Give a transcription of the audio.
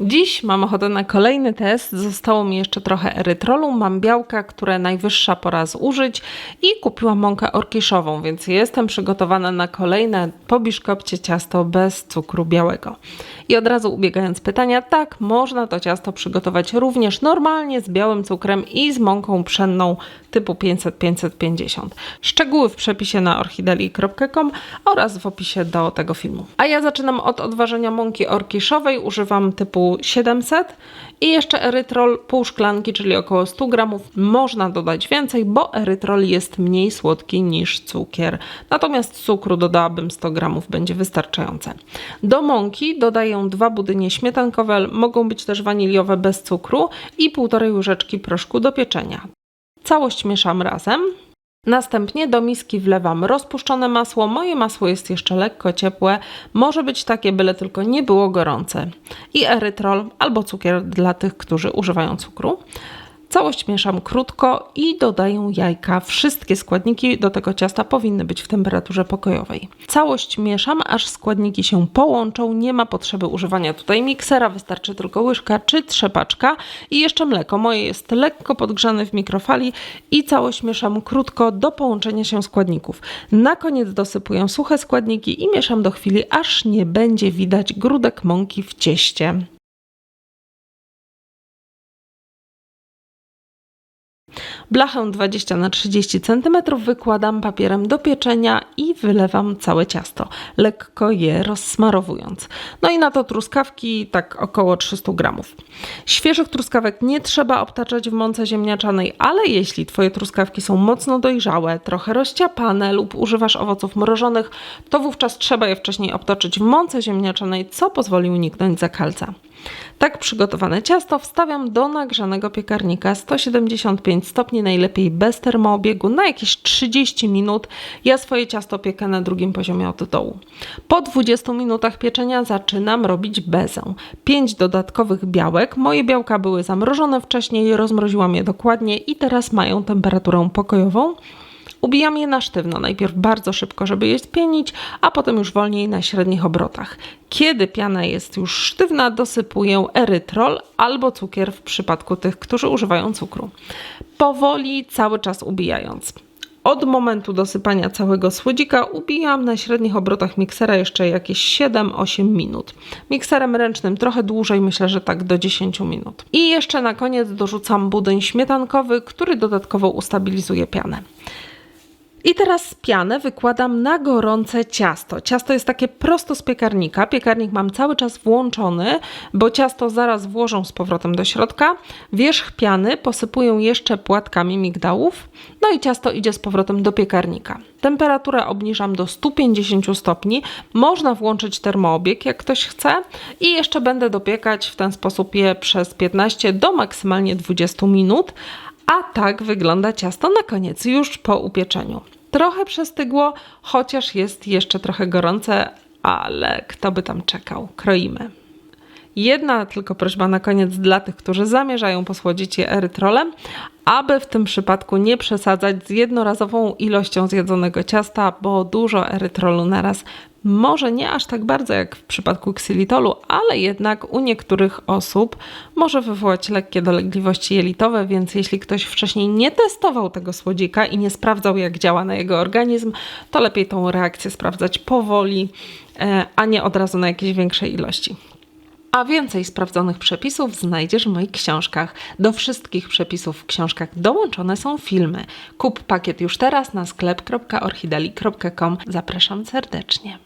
Dziś mam ochotę na kolejny test. Zostało mi jeszcze trochę erytrolu. Mam białka, które najwyższa pora zużyć i kupiłam mąkę orkiszową, więc jestem przygotowana na kolejne po biszkopcie ciasto bez cukru białego. I od razu ubiegając pytania, tak, można to ciasto przygotować również normalnie z białym cukrem i z mąką pszenną typu 500-550. Szczegóły w przepisie na orchideli.com oraz w opisie do tego filmu. A ja zaczynam od odważenia mąki orkiszowej. Używam typu 700 i jeszcze erytrol pół szklanki, czyli około 100 gramów. Można dodać więcej, bo erytrol jest mniej słodki niż cukier. Natomiast cukru dodałabym 100 gramów, będzie wystarczające. Do mąki dodaję dwa budynie śmietankowe, mogą być też waniliowe bez cukru i półtorej łyżeczki proszku do pieczenia. Całość mieszam razem. Następnie do miski wlewam rozpuszczone masło. Moje masło jest jeszcze lekko ciepłe, może być takie, byle tylko nie było gorące. I erytrol albo cukier dla tych, którzy używają cukru. Całość mieszam krótko i dodaję jajka. Wszystkie składniki do tego ciasta powinny być w temperaturze pokojowej. Całość mieszam, aż składniki się połączą. Nie ma potrzeby używania tutaj miksera, wystarczy tylko łyżka czy trzepaczka. I jeszcze mleko. Moje jest lekko podgrzane w mikrofali i całość mieszam krótko do połączenia się składników. Na koniec dosypuję suche składniki i mieszam do chwili, aż nie będzie widać grudek mąki w cieście. Blachę 20 na 30 cm wykładam papierem do pieczenia i wylewam całe ciasto, lekko je rozsmarowując. No i na to truskawki tak około 300 gramów. Świeżych truskawek nie trzeba obtaczać w mące ziemniaczanej, ale jeśli Twoje truskawki są mocno dojrzałe, trochę rozciapane lub używasz owoców mrożonych, to wówczas trzeba je wcześniej obtoczyć w mące ziemniaczanej, co pozwoli uniknąć zakalca. Tak przygotowane ciasto wstawiam do nagrzanego piekarnika 175 stopni, najlepiej bez termoobiegu, na jakieś 30 minut. Ja swoje ciasto piekę na drugim poziomie od dołu. Po 20 minutach pieczenia zaczynam robić bezę. 5 dodatkowych białek. Moje białka były zamrożone wcześniej, rozmroziłam je dokładnie i teraz mają temperaturę pokojową. Ubijam je na sztywno, najpierw bardzo szybko, żeby je spienić, a potem już wolniej na średnich obrotach. Kiedy piana jest już sztywna, dosypuję erytrol albo cukier w przypadku tych, którzy używają cukru. Powoli, cały czas ubijając. Od momentu dosypania całego słodzika ubijam na średnich obrotach miksera jeszcze jakieś 7-8 minut. Mikserem ręcznym trochę dłużej, myślę, że tak do 10 minut. I jeszcze na koniec dorzucam budyń śmietankowy, który dodatkowo ustabilizuje pianę. I teraz pianę wykładam na gorące ciasto. Ciasto jest takie prosto z piekarnika. Piekarnik mam cały czas włączony, bo ciasto zaraz włożą z powrotem do środka. Wierzch piany posypuję jeszcze płatkami migdałów. No i ciasto idzie z powrotem do piekarnika. Temperaturę obniżam do 150 stopni. Można włączyć termoobieg, jak ktoś chce. I jeszcze będę dopiekać w ten sposób je przez 15 do maksymalnie 20 minut. A tak wygląda ciasto na koniec, już po upieczeniu. Trochę przestygło, chociaż jest jeszcze trochę gorące, ale kto by tam czekał? Kroimy. Jedna tylko prośba na koniec dla tych, którzy zamierzają posłodzić je erytrolem, aby w tym przypadku nie przesadzać z jednorazową ilością zjedzonego ciasta, bo dużo erytrolu naraz może nie aż tak bardzo jak w przypadku ksylitolu, ale jednak u niektórych osób może wywołać lekkie dolegliwości jelitowe, więc jeśli ktoś wcześniej nie testował tego słodzika i nie sprawdzał jak działa na jego organizm, to lepiej tą reakcję sprawdzać powoli, e, a nie od razu na jakiejś większej ilości. A więcej sprawdzonych przepisów znajdziesz w moich książkach. Do wszystkich przepisów w książkach dołączone są filmy. Kup pakiet już teraz na sklep.orchideli.com. Zapraszam serdecznie.